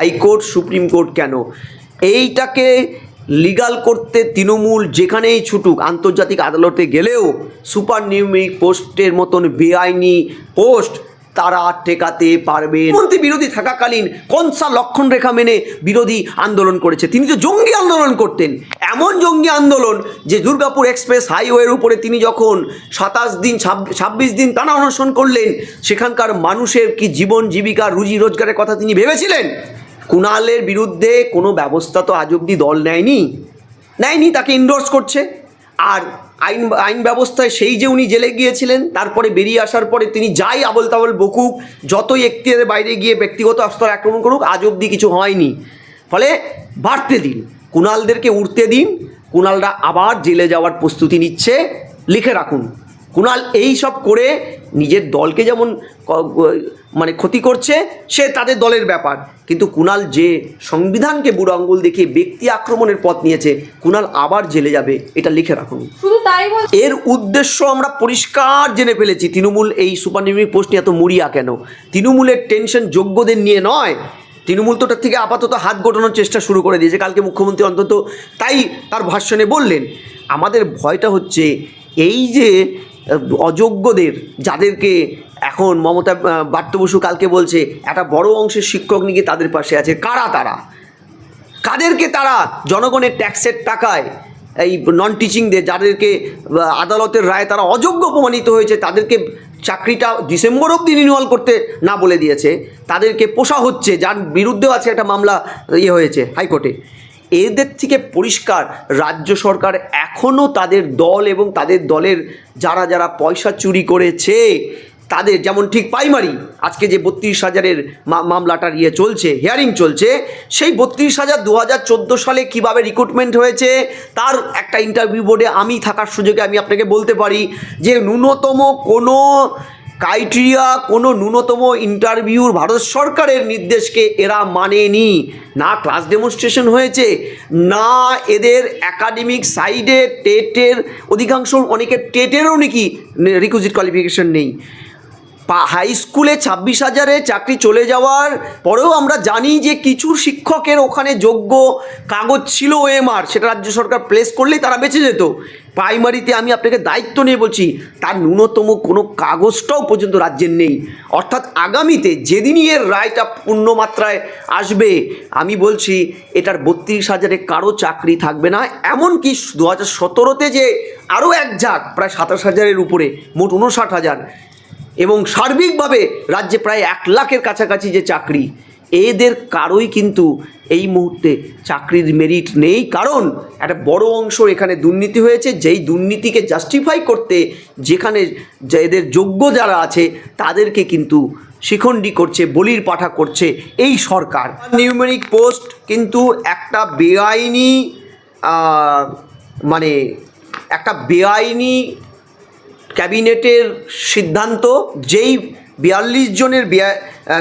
High court, supreme court কেন? এইটাকে legal করতে তৃণমূল যেখানেই ছুটুক, আন্তর্জাতিক আদালতে গেলেও সুপার নিউমিক পোস্টের মতন বেআইনি পোস্ট তারা টেকাতে পারবে মন্ত্রী বিরোধী থাকাকালীন কনসা লক্ষণ রেখা মেনে বিরোধী আন্দোলন করেছে। তিনি তো জঙ্গি আন্দোলন করতেন, এমন জঙ্গি আন্দোলন যে দুর্গাপুর এক্সপ্রেস হাইওয়ের উপরে তিনি যখন সাতাশ দিন ছাব্বিশ দিন টানা অনশন করলেন, সেখানকার মানুষের কি জীবন জীবিকা রুজি রোজগারের কথা তিনি ভেবেছিলেন? কুণালের বিরুদ্ধে কোনো ব্যবস্থা তো আজ অব্দি দল নেয়নি। নেয়নি, তাকে ইন্ডোর্স করছে। আর আইন আইন ব্যবস্থায় সেই যে উনি জেলে গিয়েছিলেন, তারপরে বেরিয়ে আসার পরে তিনি যাই আবল তাবল বকুক, যতই এখতিয়ারের বাইরে গিয়ে ব্যক্তিগত স্তর আক্রমণ করুক, আজ অব্দি কিছু হয়নি। ফলে বাড়তে দিন, কুণালদেরকে উঠতে দিন, কুণালরা আবার জেলে যাওয়ার প্রস্তুতি নিচ্ছে। লিখে রাখুন। কুণাল এই সব করে নিজের দলকে যেমন মানে ক্ষতি করছে সে তাদের দলের ব্যাপার। কিন্তু কুণাল যে সংবিধানকে বুড়ো আঙ্গুল দেখিয়ে ব্যক্তি আক্রমণের পথ নিয়েছে কুণাল আবার জেলে যাবে এটা লিখে রাখুন। এর উদ্দেশ্য আমরা পরিষ্কার জেনে ফেলেছি তৃণমূল এই সুপারনিউমিক পোস্ট নিয়ে এত মরিয়া কেন? তৃণমূলের টেনশন যোগ্যদের নিয়ে নয়। তৃণমূল তোটার থেকে আপাতত হাত গোটানোর চেষ্টা শুরু করে দিয়েছে কালকে মুখ্যমন্ত্রী অন্তত তাই তার ভাষণে বললেন। আমাদের ভয়টা হচ্ছে এই যে অযোগ্যদের যাদেরকে এখন মমতা আহ, বসু কালকে বলছে একটা বড় অংশের শিক্ষক নিয়ে তাদের পাশে আছে। কারা তারা? কাদেরকে তারা জনগণের ট্যাক্সের টাকায় এই নন টিচিংদের যাদেরকে আদালতের রায় তারা অযোগ্য প্রমাণিত হয়েছে তাদেরকে চাকরিটা ডিসেম্বর অবধি রিনিউয়াল করতে না বলে দিয়েছে। তাদেরকে পোষা হচ্ছে যার বিরুদ্ধেও আছে একটা মামলা ইয়ে হয়েছে হাইকোর্টে। এদের থেকে পরিষ্কার রাজ্য সরকার এখনও তাদের দল এবং তাদের দলের যারা যারা পয়সা চুরি করেছে, তাদের যেমন ঠিক প্রাইমারি আজকে যে বত্রিশ হাজারের মামলাটার ইয়ে চলছে হিয়ারিং চলছে, সেই বত্রিশ হাজার দু হাজার চোদ্দ সালে কীভাবে রিক্রুটমেন্ট হয়েছে, তার একটা ইন্টারভিউ বোর্ডে আমি থাকার সুযোগে আমি আপনাকে বলতে পারি যে ন্যূনতম কোনো ক্রাইটেরিয়া কোনো ন্যূনতম ইন্টারভিউর ভারত সরকারের নির্দেশকে এরা মানেনি। না ক্লাস ডেমনস্ট্রেশন হয়েছে, না এদের একাডেমিক সাইডে টেটের, অধিকাংশ অনেকের টেটেরও নাকি রিকুইজিট কোয়ালিফিকেশন নেই। হাই স্কুলে ছাব্বিশ হাজারে চাকরি চলে যাওয়ার পরেও আমরা জানি যে কিছু শিক্ষকের ওখানে যোগ্য কাগজ ছিল ওএমআর সেটা রাজ্য সরকার প্লেস করলেই তারা বেঁচে যেত। প্রাইমারিতে আমি আপনাকে দায়িত্ব নিয়ে বলছি, তার ন্যূনতম কোনো কাগজটাও পর্যন্ত রাজ্যের নেই। অর্থাৎ আগামীতে যেদিনই এর রায়টা পূর্ণ মাত্রায় আসবে, আমি বলছি এটার বত্রিশ হাজারে কারও চাকরি থাকবে না। এমনকি দু হাজার সতেরোতে যে আরও এক ঝাঁক, প্রায় সাতাশ হাজারের উপরে, মোট উনষাট হাজার। এবং সার্বিকভাবে রাজ্যে প্রায় এক লাখের কাছাকাছি যে চাকরি এদের কারোই কিন্তু এই মুহূর্তে চাকরির মেরিট নেই। কারণ একটা বড় অংশ এখানে দুর্নীতি হয়েছে, যেই দুর্নীতিকে জাস্টিফাই করতে যেখানে এদের যোগ্য যারা আছে, তাদেরকে কিন্তু শিখণ্ডী করছে, বলির পাঠা করছে এই সরকার। নিউমেরিক পোস্ট কিন্তু একটা বেআইনি মানে একটা বেআইনি ক্যাবিনেটের সিদ্ধান্ত, যেই বিয়াল্লিশ জনের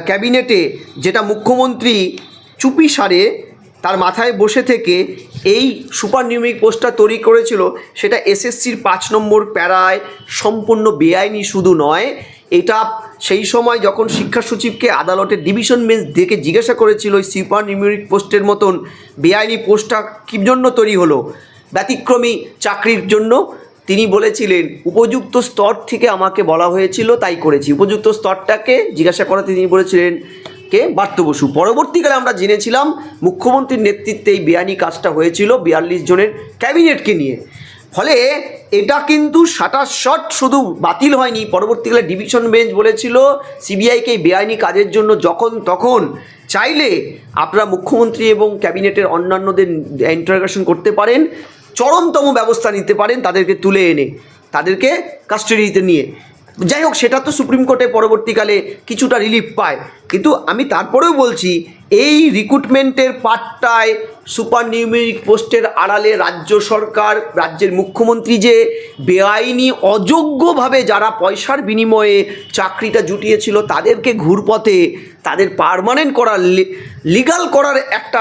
ক্যাবিনেটে যেটা মুখ্যমন্ত্রী চুপি সারে তার মাথায় বসে থেকে এই সুপার নিউমিক পোস্টটা তৈরি করেছিল, সেটা এসএসসির পাঁচ নম্বর প্যারায় সম্পূর্ণ বেআইনি শুধু নয়, এটা সেই সময় যখন শিক্ষা সচিবকে আদালতের ডিভিশন বেঞ্চ দেখে জিজ্ঞাসা করেছিল ওই সুপার নিউমেরিক পোস্টের মতন বেআইনি পোস্টটা কী জন্য তৈরি হলো? ব্যতিক্রমী চাকরির জন্য তিনি বলেছিলেন, উপযুক্ত স্তর থেকে আমাকে বলা হয়েছিল, তাই করেছি। উপযুক্ত স্তরটাকে জিজ্ঞাসা করাতে তিনি বলেছিলেন, কে? বার্ত বসু। পরবর্তীকালে আমরা জেনেছিলাম, মুখ্যমন্ত্রীর নেতৃত্বে এই বেআইনি কাজটা হয়েছিল বিয়াল্লিশ জনের ক্যাবিনেটকে নিয়ে। ফলে এটা কিন্তু সাটার শট শুধু বাতিল হয়নি। পরবর্তীকালে ডিভিশন বেঞ্চ বলেছিল সিবিআইকে এই বেআইনি কাজের জন্য যখন তখন চাইলে আপনারা মুখ্যমন্ত্রী এবং ক্যাবিনেটের অন্যান্যদের ইন্টারগ্রেশন করতে পারেন। চরমতম ব্যবস্থা নিতে পারেন তাদেরকে তুলে এনে, তাদেরকে কাস্টাডিতে নিয়ে। যাই হোক, সেটা তো সুপ্রিম কোর্টে পরবর্তীকালে কিছুটা রিলিফ পায়। কিন্তু আমি তারপরেও বলছি, এই রিক্রুটমেন্টের পার্টটায় সুপার নিউমেরিক পোস্টের আড়ালে রাজ্য সরকার, রাজ্যের মুখ্যমন্ত্রী যে বেআইনি, অযোগ্যভাবে যারা পয়সার বিনিময়ে চাকরিটা জুটিয়েছিল, তাদেরকে ঘুরপথে, তাদের পারমানেন্ট করার লিগাল করার একটা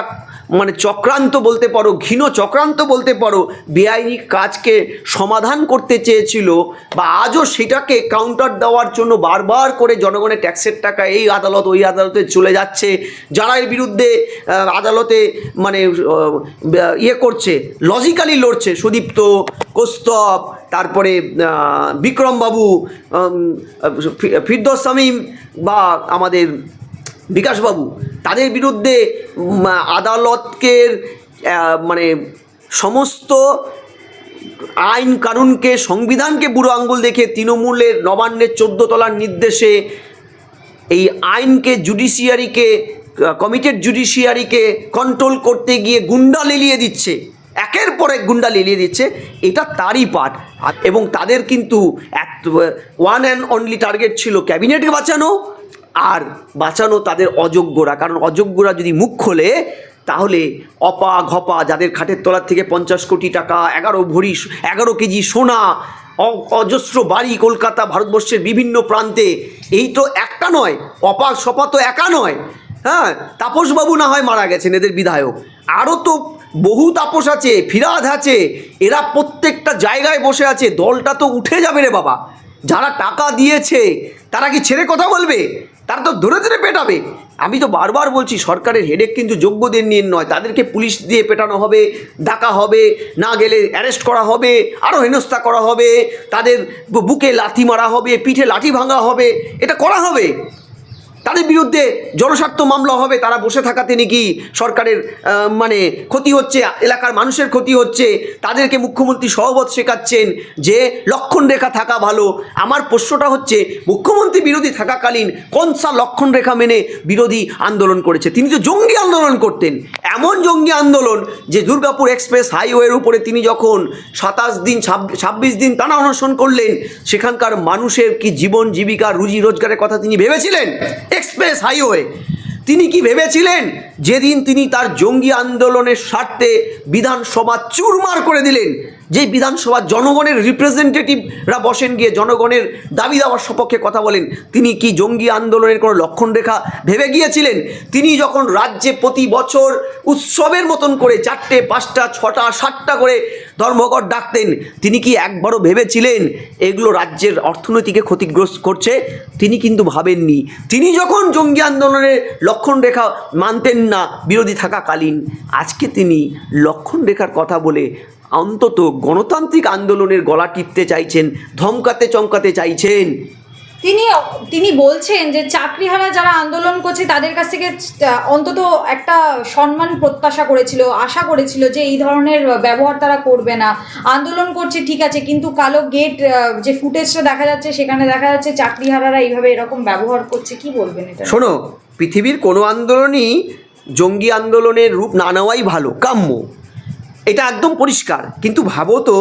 মানে চক্রান্ত বলতে পারো, ঘৃণ চক্রান্ত বলতে পারো, বেআইনি কাজকে সমাধান করতে চেয়েছিল বা আজও সেটাকে কাউন্টার দেওয়ার জন্য বারবার করে জনগণের ট্যাক্সের টাকা এই আদালত ওই আদালতে চলে যাচ্ছে, যারা এর বিরুদ্ধে আদালতে মানে ইয়ে করছে লজিক্যালি লড়ছে, সুদীপ্ত, কৌস্তব, তারপরে বিক্রমবাবু ফিরদৌস শামীম বা আমাদের বিকাশবাবু, তাদের বিরুদ্ধে আদালতকে মানে সমস্ত আইন কানুনকে, সংবিধানকে বুড়ো আঙ্গুল দেখে তৃণমূলের নবান্নের চোদ্দ তলার নির্দেশে এই আইনকে জুডিশিয়ারিকে, কমিটেড জুডিশিয়ারিকে কন্ট্রোল করতে গিয়ে গুন্ডা লেলিয়ে দিচ্ছে। একের পর এক গুন্ডা লেলিয়ে দিচ্ছে। এটা তারই পাঠ। এবং তাদের কিন্তু ওয়ান অ্যান্ড অনলি টার্গেট ছিল। ক্যাবিনেটকে বাঁচানো আর বাঁচানো তাদের অযোগ্যরা। কারণ অযোগ্যরা যদি মুখ খোলে, তাহলে অপা ঘপা যাদের খাটের তলার থেকে পঞ্চাশ কোটি টাকা, এগারো ভরি, এগারো কেজি সোনা অজস্র বাড়ি কলকাতা, ভারতবর্ষের বিভিন্ন প্রান্তে, এই তো একটা নয়, অপা সপা তো একা নয়। হ্যাঁ তাপসবাবু না হয় মারা গেছেন এদের বিধায়ক। আরও তো বহু তাপস আছে, ফিরাদ আছে, এরা প্রত্যেকটা জায়গায় বসে আছে, দলটা তো উঠে যাবে রে বাবা। যারা টাকা দিয়েছে, তারা কি ছেড়ে কথা বলবে? তারা তো ধরে ধরে পেটাবে। আমি তো বারবার বলছি, সরকারের হেডেক কিন্তু যোগ্যদের নিয়ে নয়, তাদেরকে পুলিশ দিয়ে পেটানো হবে, ডাকা হবে, না গেলে অ্যারেস্ট করা হবে আরও হেনস্থা করা হবে, তাদের বুকে লাথি মারা হবে, পিঠে লাঠি ভাঙা হবে, এটা করা হবে। তাদের বিরুদ্ধে জনস্বার্থ মামলা হবে, তারা বসে থাকাতে নাকি সরকারের মানে ক্ষতি হচ্ছে, এলাকার মানুষের ক্ষতি হচ্ছে, তাদেরকে মুখ্যমন্ত্রী সহবত শেখাচ্ছেন যে লক্ষণ রেখা থাকা ভালো। আমার প্রশ্নটা হচ্ছে, মুখ্যমন্ত্রী বিরোধী থাকাকালীন কোন সা লক্ষণ রেখা মেনে বিরোধী আন্দোলন করেছে? তিনি তো জঙ্গি আন্দোলন করতেন। এমন জঙ্গি আন্দোলন যে দুর্গাপুর এক্সপ্রেস হাইওয়ের উপরে তিনি যখন সাতাশ দিন ছাব্বিশ দিন টানা অনশন করলেন, সেখানকার মানুষের কি জীবন জীবিকা, রুজি রোজগারের কথা তিনি ভেবেছিলেন? Express highway. তিনি কি ভেবেছিলেন? যেদিন তিনি তার জঙ্গি আন্দোলনের স্বার্থে বিধানসভা চুরমার করে দিলেন যে বিধানসভা জনগণের রিপ্রেজেন্টেটিভরা বসেন গিয়ে জনগণের দাবি দাবার সপক্ষে কথা বলেন, তিনি কি জঙ্গি আন্দোলনের কোনো লক্ষণ রেখা ভেবে গিয়েছিলেন? তিনি যখন রাজ্যে প্রতি বছর উৎসবের মতন করে চারটে, পাঁচটা, ছটা, সাতটা করে ধর্মঘট ডাকতেন। তিনি কি একবারও ভেবেছিলেন এগুলো রাজ্যের অর্থনীতিকে ক্ষতিগ্রস্ত করছে? তিনি কিন্তু ভাবেননি। তিনি যখন জঙ্গি আন্দোলনের লক্ষণ রেখা মানতেন না, বিরোধী থাকাকালীন, আজকে তিনি লক্ষণ রেখার কথা বলে অন্তত গণতান্ত্রিক আন্দোলনের গলা টিপতে চাইছেন, ধমকাতে চমকাতে চাইছেন। তিনি তিনি বলছেন যে চাকরিহারা যারা আন্দোলন করছে, তাদের কাছ থেকে অন্তত একটা সম্মান প্রত্যাশা করেছিল, আশা করেছিল যে এই ধরনের ব্যবহার তারা করবে না। আন্দোলন করছে, ঠিক আছে, কিন্তু কালো গেট যে ফুটেজটা দেখা যাচ্ছে, সেখানে দেখা যাচ্ছে চাকরিহারারা এইভাবে এরকম ব্যবহার করছে। কি বলবেন এটা? শোনো, পৃথিবীর কোনো আন্দোলনই জঙ্গি আন্দোলনের রূপ না নেওয়াই ভালো, কাম্য। এটা একদম পরিষ্কার। কিন্তু ভাবো তো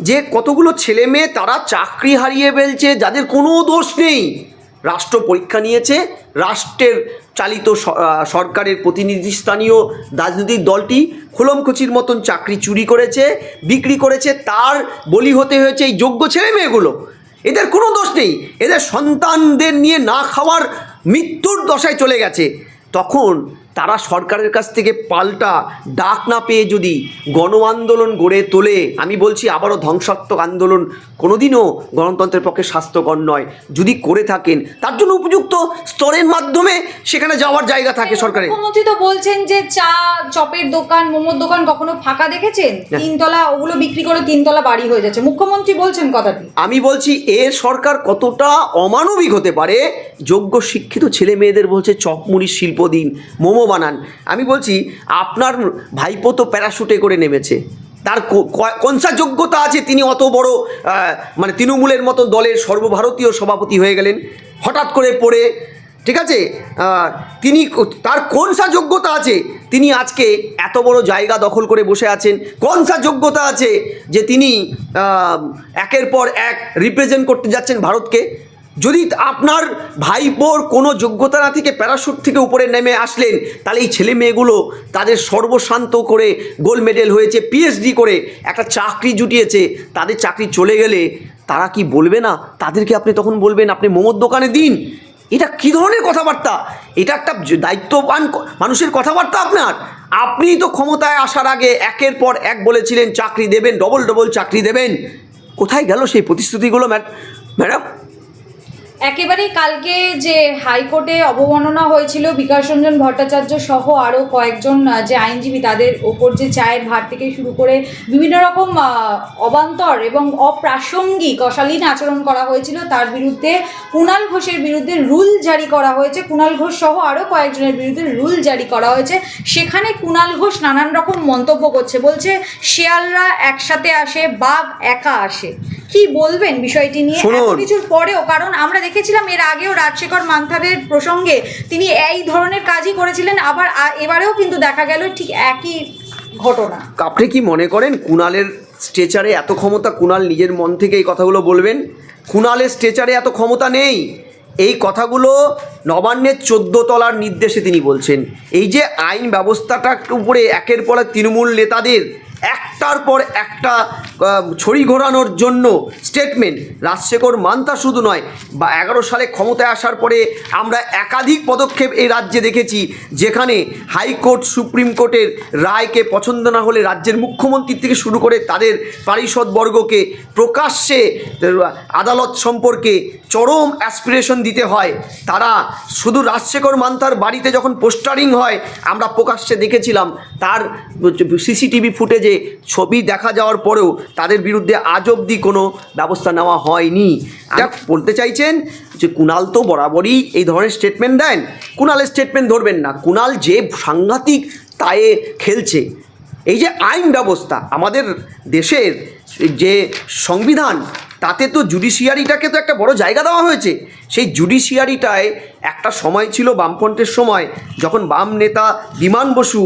যে কতগুলো ছেলে মেয়ে তারা চাকরি হারিয়ে ফেলছে, যাদের কোনো দোষ নেই। রাষ্ট্র পরীক্ষা নিয়েছে, রাষ্ট্রের চালিত সরকারের প্রতিনিধি স্থানীয় রাজনৈতিক দলটি খোলমখচির মতন চাকরি চুরি করেছে, বিক্রি করেছে, তার বলি হতে হয়েছে এই যোগ্য ছেলে মেয়েগুলো। এদের কোনো দোষ নেই। এদের সন্তানদের নিয়ে না খাওয়ার মৃত্যুর দশায় চলে গেছে। তখন তারা সরকারের কাছ থেকে পাল্টা ডাক না পেয়ে যদি গণ আন্দোলন গড়ে তোলে আমি বলছি আবারও ধ্বংসাত্মক আন্দোলন কোনোদিনও গণতন্ত্রের পক্ষে স্বাস্থ্যকর নয়। যদি করে থাকেন তার জন্য উপযুক্ত স্তরের মাধ্যমে সেখানে যাওয়ার জায়গা থাকে সরকারের। মুখ্যমন্ত্রী তো বলছেন যে চা চপের দোকান মোমোর দোকান কখনো ফাঁকা দেখেছেন? তিনতলা ওগুলো বিক্রি করে তিনতলা বাড়ি হয়ে যাচ্ছে। মুখ্যমন্ত্রী বলছেন কথাটি। আমি বলছি এর সরকার কতটা অমানবিক হতে পারে? যোগ্য শিক্ষিত ছেলে মেয়েদের বলছে চপমুড়ির শিল্প দিন মোমো বানান। আমি বলছি, আপনার ভাইপো তো প্যারাশুটে করে নেমেছে। তার কোনসা যোগ্যতা আছে, তিনি অত বড় মানে তৃণমূলের মতো দলের সর্বভারতীয় সভাপতি হয়ে গেলেন। হঠাৎ করে পড়ে, ঠিক আছে? তিনি তার কোনসা যোগ্যতা আছে, তিনি আজকে এত বড় জায়গা দখল করে বসে আছেন। কোনসা যোগ্যতা আছে যে তিনি একের পর এক রিপ্রেজেন্ট করতে যাচ্ছেন ভারতকে। যদি আপনার ভাইপোর কোনো যোগ্যতা না থেকে প্যারাশুট থেকে উপরে নেমে আসলেন, তাহলে এই ছেলে মেয়েগুলো তাদের সর্বশান্ত করে গোল্ড মেডেল হয়েছে পিএইচডি করে একটা চাকরি জুটিয়েছে, তাদের চাকরি চলে গেলে তারা কি বলবে না? তাদেরকে আপনি তখন বলবেন, আপনি মোমোর দোকানে দিন। এটা কী ধরনের কথাবার্তা? এটা একটা দায়িত্ববান মানুষের কথাবার্তা আপনার। আপনি তো ক্ষমতায় আসার আগে একের পর এক বলেছিলেন, চাকরি দেবেন ডবল ডবল চাকরি দেবেন। কোথায় গেল সেই প্রতিশ্রুতিগুলো ম্যাড- ম্যাডাম? একেবারেই কালকে যে হাইকোর্টে অবমাননা হয়েছিল বিকাশ রঞ্জন ভট্টাচার্য সহ আরও কয়েকজন যে আইনজীবী তাদের ওপর যে চায়ের ভার থেকে শুরু করে বিভিন্ন রকম অবান্তর এবং অপ্রাসঙ্গিক অশালীন আচরণ করা হয়েছিল তার বিরুদ্ধে কুণাল ঘোষের বিরুদ্ধে রুল জারি করা হয়েছে। কুণাল ঘোষ সহ আরও কয়েকজনের বিরুদ্ধে রুল জারি করা হয়েছে। সেখানে কুণাল ঘোষ নানান রকম মন্তব্য করছে বলছে শেয়ালরা একসাথে আসে বাঘ একা আসে। কি বলবেন বিষয়টি নিয়ে। কিছুর পরেও কারণ আমরা দেখেছিলাম, এর আগেও রাজশেখর মান্থারের প্রসঙ্গে তিনি এই ধরনের কাজই করেছিলেন, আবার এবারেও কিন্তু দেখা গেল ঠিক একই ঘটনা। আপনি কি মনে করেন কুণালের স্ট্রেচারে এত ক্ষমতা, কুণাল নিজের মন থেকে এই কথাগুলো বলবেন? কুণালের স্ট্রেচারে এত ক্ষমতা নেই। এই কথাগুলো নবান্নের চোদ্দ তলার নির্দেশে তিনি বলছেন। এই যে আইন ব্যবস্থাটার উপরে একের পর এক তৃণমূল নেতাদের একটার পর একটা ছড়ি ঘোরানোর জন্য স্টেটমেন্ট রাজশেখর মান্তা শুধু নয়, বা এগারো সালে ক্ষমতায় আসার পরে আমরা একাধিক পদক্ষেপ এই রাজ্যে দেখেছি, যেখানে হাইকোর্ট, সুপ্রিম কোর্টের রায়কে পছন্দ না হলে রাজ্যের মুখ্যমন্ত্রী থেকে শুরু করে তাদের পারিষদবর্গকে প্রকাশ্যে আদালত সম্পর্কে চরম অ্যাসপিরেশন দিতে হয়। তারা শুধু রাজশেখর মান্তার বাড়িতে যখন পোস্টারিং হয়, আমরা প্রকাশ্যে দেখেছিলাম, তার সিসিটিভি ফুটেজে ছবি দেখা যাওয়ার পরেও তাদের বিরুদ্ধে আজ অবধি কোনো ব্যবস্থা নেওয়া হয়নি। এটা বলতে চাইছেন যে কুণাল তো বরাবরই এই ধরনের স্টেটমেন্ট দেন। কুণালের স্টেটমেন্ট ধরবেন না। কুণাল যে সাংঘাতিক তায়ে খেলছে এই যে আইন ব্যবস্থা আমাদের দেশের যে সংবিধান তাতে তো জুডিশিয়ারিটাকে তো একটা বড় জায়গা দেওয়া হয়েছে। সেই জুডিশিয়ারিটায় একটা সময় ছিল বামফ্রন্টের সময়, যখন বাম নেতা বিমান বসু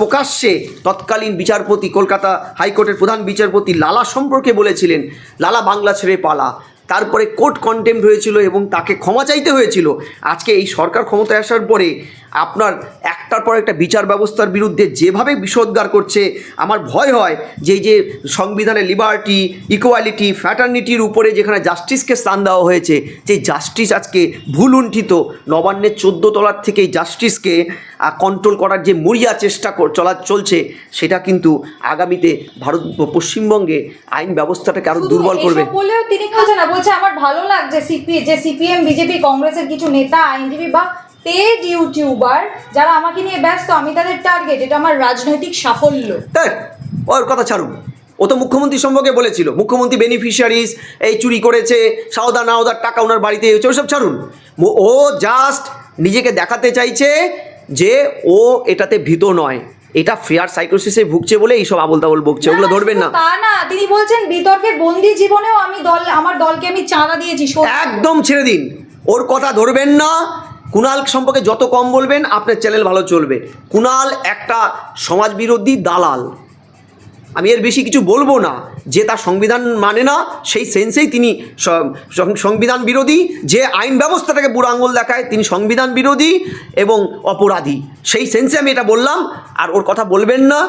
প্রকাশ্যে তৎকালীন বিচারপতি, কলকাতা হাইকোর্টের প্রধান বিচারপতি লালা সম্পর্কে বলেছিলেন, লালা বাংলা ছেড়ে পালা। তারপরে কোর্ট কন্টেম্প হয়েছিল এবং তাকে ক্ষমা চাইতে হয়েছিল। আজকে এই সরকার ক্ষমতায় আসার পরে আপনার একটার পর একটা বিচার ব্যবস্থার বিরুদ্ধে যেভাবে বিষোদ্গার করছে আমার ভয় হয় যে যে সংবিধানে লিবার্টি ইকোয়ালিটি ফ্যাটার্নিটির উপরে যেখানে জাস্টিসকে স্থান দেওয়া হয়েছে যে জাস্টিস আজকে ভুল উন্ঠিত নবান্নের চোদ্দ তলার থেকে জাস্টিসকে কন্ট্রোল করার যে মরিয়া চেষ্টা চলা চলছে সেটা কিন্তু আগামীতে ভারত পশ্চিমবঙ্গে আইন ব্যবস্থাটাকে আরও দুর্বল করবে। বলেও তিনি বলছে না বলছে আমার ভালো লাগছে সিপি যে সিপিএম বিজেপি কংগ্রেসের কিছু নেতা আইনজীবী বা পেড ইউটিউবার যারা আমাকে নিয়ে ব্যস্ত আমি তাদের টার্গেট এটা আমার রাজনৈতিক সাফল্য। ওর কথা ছাড়ুন। ও তো মুখ্যমন্ত্রী সম্পর্কে বলেছিল। মুখ্যমন্ত্রী বেনিফিশিয়ারিজ এই চুরি করেছে সাওদা নাওদার টাকা ওনার বাড়িতে হয়েছে ওসব ছাড়ুন। ও জাস্ট নিজেকে দেখাতে চাইছে যে ও এটাতে ভীত নয়। এটা ফেয়ার সাইকোসিসে ভুগছে বলে এইসব আবল তাবল ভুগছে ওগুলো ধরবেন না। তা না তিনি বলছেন বিতর্কের বন্দি জীবনেও আমি দল আমার দলকে আমি চাঁদা দিয়েছি। একদম ছেড়ে দিন। ওর কথা ধরবেন না। কুণাল সম্পর্কে যত কম বলবেন, আপনার চ্যানেল ভালো চলবে। কুণাল একটা সমাজবিরোধী দালাল। আমি এর বেশি কিছু বলব না। যে তার সংবিধান মানে না, সেই সেন্সেই তিনি সংবিধান বিরোধী। যে আইন ব্যবস্থাটাকে বুড়ো আঙুল দেখায়, তিনি সংবিধান বিরোধী এবং অপরাধী। সেই সেন্সে আমি এটা বললাম, আর ওর কথা বলবেন না।